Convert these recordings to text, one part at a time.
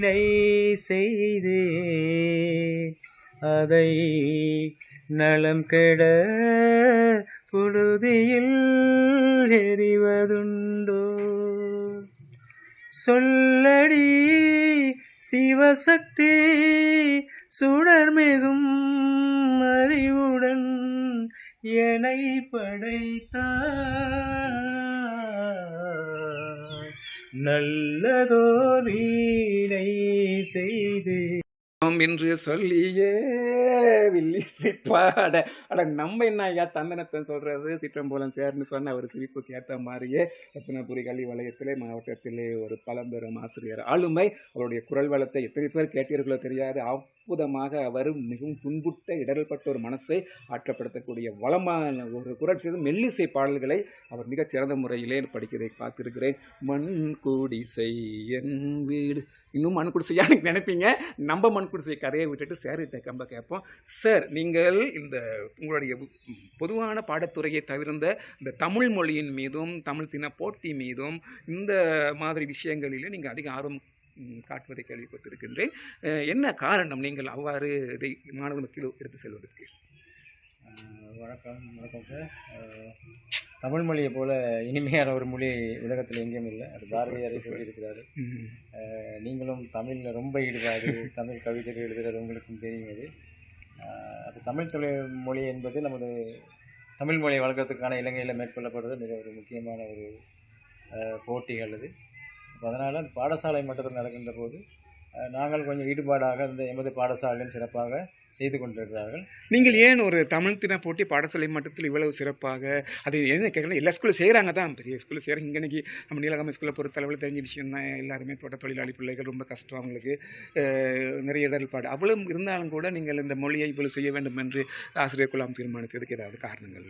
வினை செய்தே. அதை நலம் கெட புழுதியில் எறிவதுண்டோ சொல்லடி சிவசக்தி சுடர்மிகும் அறிவுடன் என்னை படைத்தாய் நல்லதோர் வீணை செய்து. என்று சொல்லியே வில்லி சிரிப்பாட அட நம்ம என்ன ஐயா தந்தனத்தை சொல்றது? சிற்றம்போலம் சேர்னு சொன்ன ஒரு சிரிப்புக்கு ஏற்ற மாதிரியே ரத்தினபுரி கல்வி வலயத்திலே மாவட்டத்திலே ஒரு பழம்பெரும் ஆசிரியர் ஆளுமை. அவருடைய குரல் வளத்தை எத்தனை பேர் கேட்டீர்களோ தெரியாது. அற்புதமாக வரும் மிகவும் துன்புட்ட இடர்பட்ட ஒரு மனசை ஆற்றப்படுத்தக்கூடிய வளமான ஒரு குரல் மெல்லிசை பாடல்களை அவர் மிகச் சிறந்த முறையிலே படிக்கிறதை பார்த்திருக்கிறேன். மண் குடிசை என் வீடு. இன்னும் மண் குடிசையா எனக்கு நினைப்பீங்க. நம்ம மண் குடிசை கதையை விட்டுட்டு சேரிட்ட கம்ப கேட்போம். சார் நீங்கள் இந்த உங்களுடைய பொதுவான பாடத்துறையை தவிர்ந்த இந்த தமிழ் மொழியின் மீதும் தமிழ் தின போட்டி மீதும் இந்த மாதிரி விஷயங்களிலே நீங்கள் அதிக ஆர்வம் காட்டுவதை கேள்விப்பட்டிருக்கின்றேன். என்ன காரணம் நீங்கள் அவ்வாறு இதை மாணவர் மத்தியில் எடுத்து செல்வதற்கு? வணக்கம் வணக்கம் சார் தமிழ் மொழியை போல இனிமையான ஒரு மொழி உலகத்தில் எங்கேயும் இல்லை. அது பாரதியாரே சொல்லியிருக்கிறாரு. நீங்களும் தமிழில் ரொம்ப ஈடுபாடு தமிழ் கவிதைகள் எழுதுகிறது உங்களுக்கும் தெரியும் அது அது தமிழ் தொழில் மொழி என்பது நமது தமிழ் மொழியை வளர்க்கறதுக்கான இலங்கையில் மேற்கொள்ளப்படுறது மிக ஒரு முக்கியமான ஒரு போட்டிகள் அது அப்ப அதனால் பாடசாலை மட்டத்தில் நடக்கின்ற போது நாங்கள் கொஞ்சம் ஈடுபாடாக இந்த எமது பாடசாலையும் சிறப்பாக செய்து கொண்டிருக்கிறார்கள். நீங்கள் ஏன் ஒரு தமிழ் தின போட்டி பாடசாலை மட்டத்தில் இவ்வளவு சிறப்பாக அது என்ன கேட்கலாம்? எல்லா ஸ்கூலில் செய்கிறாங்க தான். பெரிய ஸ்கூலில் செய்கிறாங்க இங்கே இன்னைக்கு நம்ம நீலகாம ஸ்கூலில் பொறுத்தளவில் தெரிஞ்ச விஷயம் தான் எல்லாருமே தோட்ட தொழிலாளி பிள்ளைகள் ரொம்ப கஷ்டம் அவங்களுக்கு. நிறைய இடர்பாடு அவ்வளவு இருந்தாலும் கூட நீங்கள் இந்த மொழியை இவ்வளவு செய்ய வேண்டும் என்று ஆசிரியர் குலாம் தீர்மானித்ததுக்கு ஏதாவது காரணங்கள்?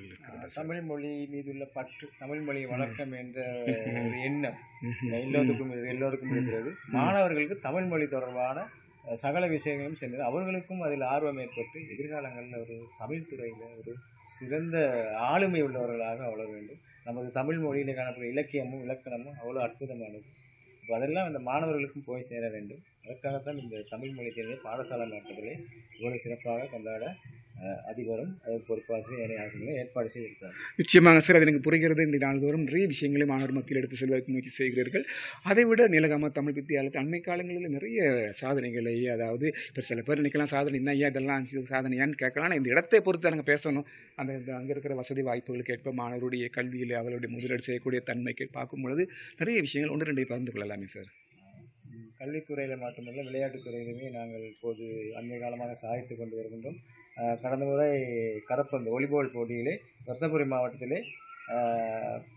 தமிழ் மொழி மீதுள்ள பற்று தமிழ் மொழியை வளர்க்கம் என்ற ஒரு எண்ணம். எல்லோருக்கும் எல்லோருக்கும் இருக்கிறது. மாணவர்களுக்கு தமிழ் மொழி தொடர்பான சகல விஷயங்களும் சென்றது அவர்களுக்கும் அதில் ஆர்வம் ஏற்பட்டு எதிர்காலங்களில் ஒரு தமிழ் துறையில் ஒரு சிறந்த ஆளுமை உள்ளவர்களாக வளர வேண்டும். நமது தமிழ் மொழியில் காணப்படும் இலக்கியமும் இலக்கணமும் அவ்வளோ அற்புதமானது. இப்போ அதெல்லாம் அந்த மாணவர்களுக்கும் போய் சேர வேண்டும். அதற்காகத்தான் இந்த தமிழ் மொழி தேர்வை பாடசாலை மட்டத்திலே இவ்வளவு சிறப்பாக கொண்டாட அதற்கு பொறுப்பாசிரியர் இணை ஆசிரியர்களும் ஏற்பாடு செய்திருக்கிறார். நிச்சயமாக சார் அது எனக்கு புரிகிறது. இந்த நாள்தோறும் நிறைய விஷயங்களை மாணவர் மத்தியில் எடுத்து செல்வதற்கு முயற்சி செய்கிறீர்கள். அதை விட நீலகாம தமிழ் வித்தியாலயத்தில் அண்மை காலங்களில் நிறைய சாதனைகளை அதாவது இப்போ சில பேர் நினைக்கலாம் சாதனை என்ன ஐயா இதெல்லாம் சாதனையான்னு கேட்கலாம். இந்த இடத்தை பொறுத்து நாங்கள் பேசணும். அந்த அங்கே இருக்கிற வசதி வாய்ப்புகளுக்கு ஏற்ப மாணவருடைய கல்வியில் அவர்களுடைய முதலீடு செய்யக்கூடிய தன்மைக்கு பார்க்கும் பொழுது நிறைய விஷயங்கள் ஒன்று ரெண்டை பகிர்ந்து கொள்ளலாமே சார். கல்வித்துறையில் மட்டுமல்ல விளையாட்டுத் துறையிலுமே நாங்கள் இப்போது அண்மை காலமாக சாதித்து கொண்டு வருகின்றோம். கடந்த முறை கரப்பந்து வாலிபால் போட்டியிலே ரத்னபுரி மாவட்டத்திலே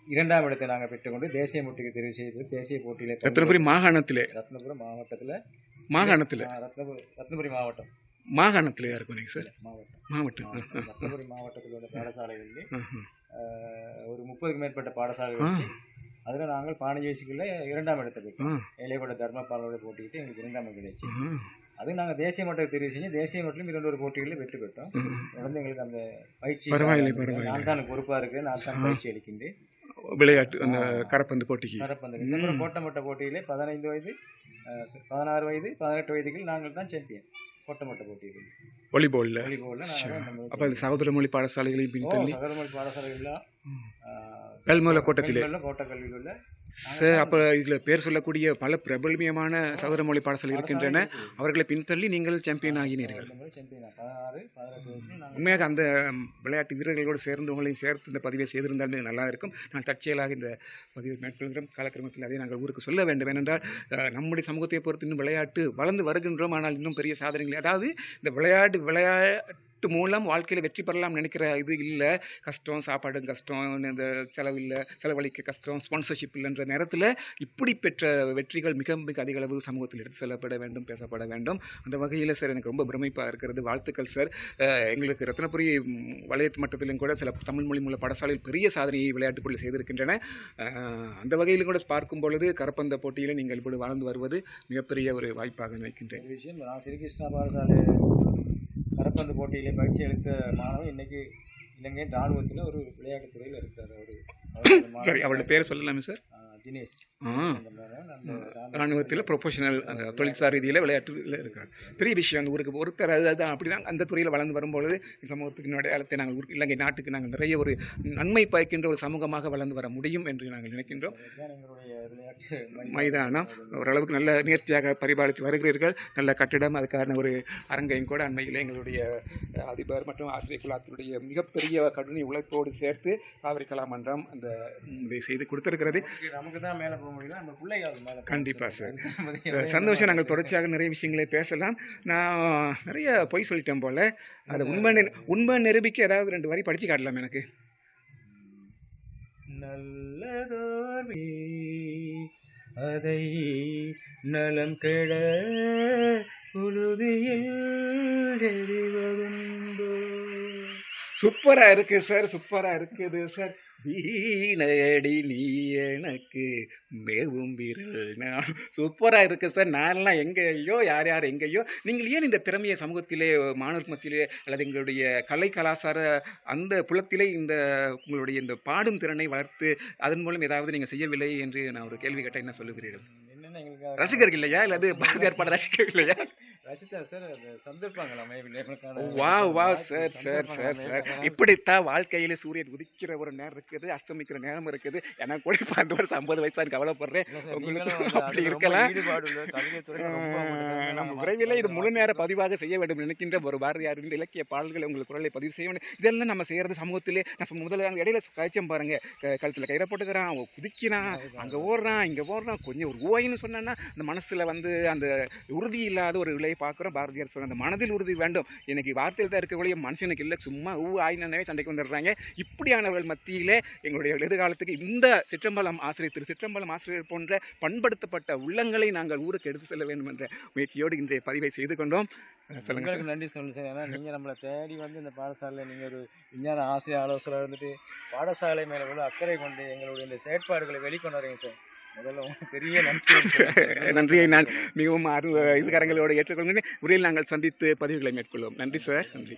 இரண்டாம் இடத்தை நாங்கள் பெற்றுக்கொண்டு தேசிய போட்டிக்கு தெரிவு செய்து தேசிய போட்டியிலே ரத்னபுரி மாகாணத்திலே? ரத்னபுரம் மாவட்டத்தில். மாகாணத்தில்? ரத்னபுரி ரத்னபுரி மாவட்டம். மாகாணத்தில் இருக்கும் நீங்கள் சார்? மாவட்டம். மாவட்டம். ரத்னபுரி மாவட்டத்தில் உள்ள பாடசாலைகளிலே ஒரு முப்பதுக்கு மேற்பட்ட பாடசாலைகள் அதில் நாங்கள் பானஜேசிக்குள்ள இரண்டாம் இடத்தை பெற்றோம். ஆ. ஏழைப்பட்ட தர்மபாலோட போட்டிக்கிட்டு எங்களுக்கு இரண்டாம் இடம் கிடைச்சு அது நாங்கள் தேசிய மட்டத்தில் தெரிவு செஞ்சு தேசிய மட்டத்திலும் இரண்டு ஒரு போட்டிகளில் வெற்றி பெற்றோம். தொடர்ந்து எங்களுக்கு அந்த பயிற்சி பரவாயில்லை, பரவாயில்லை. நான் தான் பொறுப்பாக இருக்கு. நான் தான் பயிற்சி அளிக்கின்றேன். விளையாட்டு அந்த கரப்பந்து போட்டிக்கு. கரப்பந்து. இந்த கோட்டமட்ட போட்டியிலே பதினைந்து வயது பதினாறு வயது பதினெட்டு வயதுகள் நாங்கள் தான் சாம்பியன் கோட்டமட்ட போட்டியில். வாலிபாலில்? வாலிபாலில் அப்போ அது சகோதர மொழி பாடசாலைகளையும் பின்தள்ளி சகரமொழி பாடசாலைகளில் கல்முல கோட்டத்திலே. கோட்ட கல்வியில் உள்ள சார் அப்போ இதில் பேர் சொல்லக்கூடிய பல பிரபலமியமான சகோதர மொழி பாடசாலை இருக்கின்றன. அவர்களை பின்தள்ளி நீங்கள் சாம்பியன் ஆகினீர்கள். உண்மையாக அந்த விளையாட்டு வீரர்களோடு சேர்ந்து உங்களையும் சேர்த்து இந்த பதிவை செய்திருந்தால் நல்லா இருக்கும். நான் தற்செயலாக இந்த பதிவை மேற்கொள்கிறோம். காலக்கிரமத்தில் அதை நாங்கள் ஊருக்கு சொல்ல வேண்டும். ஏனென்றால் நம்முடைய சமூகத்தை பொறுத்து இன்னும் விளையாட்டு வளர்ந்து வருகின்றோம். ஆனால் இன்னும் பெரிய சாதனைகள் அதாவது இந்த விளையாட்டு விளையாட்டு மூலம் வாழ்க்கையில் வெற்றி பெறலாம் நினைக்கிற இது இல்லை. கஷ்டம் சாப்பாடு கஷ்டம் இந்த செலவில்லை செலவழிக்க கஷ்டம் ஸ்பான்சர்ஷிப் இல்லைன்ற நேரத்தில் இப்படி பெற்ற வெற்றிகள் மிக மிக அதிக அளவு சமூகத்தில் எடுத்து செல்லப்பட வேண்டும் பேசப்பட வேண்டும். அந்த வகையில் சார் எனக்கு ரொம்ப பிரமிப்பாக இருக்கிறது. வாழ்த்துக்கள் சார். எங்களுக்கு ரத்னபுரி வளையத்து மட்டத்திலும் கூட சில தமிழ் மொழி மூல பாடசாலையில் பெரிய சாதனையை விளையாட்டுப் போட்டியில் செய்திருக்கின்றன அந்த வகையிலும் கூட பார்க்கும் பொழுது கரப்பந்த போட்டியில் நீங்கள் இப்படி வாழ்ந்து வருவது மிகப்பெரிய ஒரு வாய்ப்பாக நினைக்கின்றேன். விஷயம் நான் ஸ்ரீகிருஷ்ணா பாடசாலை கரப்பந்து போட்டியிலே பயிற்சி அளித்த மாணவன் இன்னைக்கு இலங்கை ராணுவத்தில் ஒரு விளையாட்டுத் துறையில் இருக்கார் அவரு. அவருடைய பேர் சொல்லலாமே சார்? ராணுவத்தில் ப்ரொஃபஷனல் அந்த தொழில்சார் ரீதியில் விளையாட்டுல இருக்கார் பெரிய விஷயம் அந்த ஊருக்கு. ஒருத்தர் அது அதுதான் அப்படி தான் அந்த துறையில் வளர்ந்து வரும்பொழுது சமூகத்துக்கு அடையாளத்தை நாங்கள் ஊருக்கு இலங்கை நாட்டுக்கு நாங்கள் நிறைய ஒரு நன்மை பயக்கின்ற ஒரு சமூகமாக வளர்ந்து வர முடியும் என்று நாங்கள் நினைக்கின்றோம். எங்களுடைய மைதானம். ஓரளவுக்கு நல்ல நேர்த்தியாக பரிபாலித்து வருகிறீர்கள். நல்ல கட்டிடம் அதுக்கான ஒரு அரங்கையும் கூட அண்மையில் எங்களுடைய அதிபர் மற்றும் ஆசிரியர் குலாத்தினுடைய மிகப்பெரிய கடுனி உழைப்போடு சேர்த்து காவிரி கலாமன்றம் அந்த இதை செய்து கொடுத்திருக்கிறது. நமக்கு தான் மேலே போக முடியல நம்ம பிள்ளைகள் மேலே போக கண்டிப்பா முடியும். சார். சந்தோஷம் நாங்கள் தொடர்ச்சியாக நிறைய விஷயங்களை பேசலாம். நான் நிறைய பொய் சொல்லிட்டேன் போல. அதை உண்மை உண்மை நிரூபிக்க ஏதாவது ரெண்டு வரி படிச்சு காட்டலாம் எனக்கு? நல்லதோர் அதை நலம் கெட புழுதியில் எறிவதுண்டோ சூப்பரா இருக்கு சார். சூப்பரா இருக்குது சார். வீணடி நீ எனக்கு மேவும் விரல் நான். சூப்பரா இருக்கு சார். நான்லாம் எங்கேயோ யார் யார் எங்கேயோ நீங்கள் ஏன் இந்த திறமையை சமூகத்திலே மாணவர் மத்தியிலே அல்லது எங்களுடைய கலை கலாச்சார அந்த புலத்திலே இந்த உங்களுடைய இந்த பாடும் திறனை வளர்த்து அதன் மூலம் ஏதாவது நீங்கள் செய்யவில்லை என்று நான் ஒரு கேள்வி கேட்டால் என்ன சொல்லுகிறீர்கள்? ரசிகர்கள் இல்லையா? அல்லது பாரதியார் பாட ரசிகர்கள் இல்லையா? ரசிதா சார் சந்தர்ப்பங்கள் வா சார் சார் சார் சார். இப்படித்தான் வாழ்க்கையில சூரியன் உதிக்கிற ஒரு நேரம் இருக்குது அஸ்தமிக்கிற நேரம் இருக்குது. எனக்கு கூட இப்போ அந்த வருஷம் ஐம்பது வயசான்னு கவலைப்படுறேன். உங்களுக்கு அப்படி இருக்கலாம். நம்ம உங்களுக்கு விரைவில் இது முழு நேர. பதிவாக செய்ய வேண்டும் நினைக்கின்ற ஒரு பாரதியார் இந்த இலக்கிய பாடல்களை உங்கள் குரலை பதிவு செய்ய வேண்டும். இதெல்லாம் நம்ம செய்யறது சமூகத்திலே நான் முதல்ல இடையில காய்ச்சம் பாருங்க. கழுத்துல கயிறை போட்டுக்கிறான் குதிக்கிறான் அங்க ஓடுறான் இங்க ஓடுறான். கொஞ்சம் ஒரு ஓய்னு சொன்னா அந்த மனசுல வந்து அந்த உறுதி இல்லாத ஒரு விலையை பார்க்குறோம். பாரதியார் சொன்ன அந்த மனதில் உறுதி வேண்டும். எனக்கு வார்த்தையில் தான் இருக்கக்கூடிய மனுஷனுக்கு இல்லை. சும்மா ஊ ஆயினவே சண்டைக்கு வந்துடுறாங்க. இப்படியானவர்கள் மத்தியிலே எங்களுடைய எதிர்காலத்துக்கு இந்த சிற்றம்பலம் ஆசிரியர் திரு சிற்றம்பலம் ஆசிரியர் போன்ற பண்படுத்தப்பட்ட உள்ளங்களை நாங்கள் ஊருக்கு எடுத்து செல்ல வேண்டும் என்ற முயற்சியோடு இன்றைய பதிவை செய்து கொண்டோம். சொல்லுங்கள் சொல்லுங்க சார். நன்றி சொல்லுங்கள் சார். ஏன்னா நீங்கள் நம்மளை தேடி வந்து இந்த பாடசாலையில் நீங்கள் ஒரு விஞ்ஞான ஆசிரியர் ஆலோசனை இருந்துட்டு பாடசாலை மேலே உள்ள அக்கறை கொண்டு எங்களுடைய இந்த செயற்பாடுகளை வெளிக்கொண்டு வரீங்க சார். பெரிய நன்றி நன்றியை நான் மிகவும் அரு இதுகரங்களோடு ஏற்றுக்கொள்கிறேன். உரையில் நாங்கள் சந்தித்து பதிவுகளை மேற்கொள்வோம். நன்றி சார். நன்றி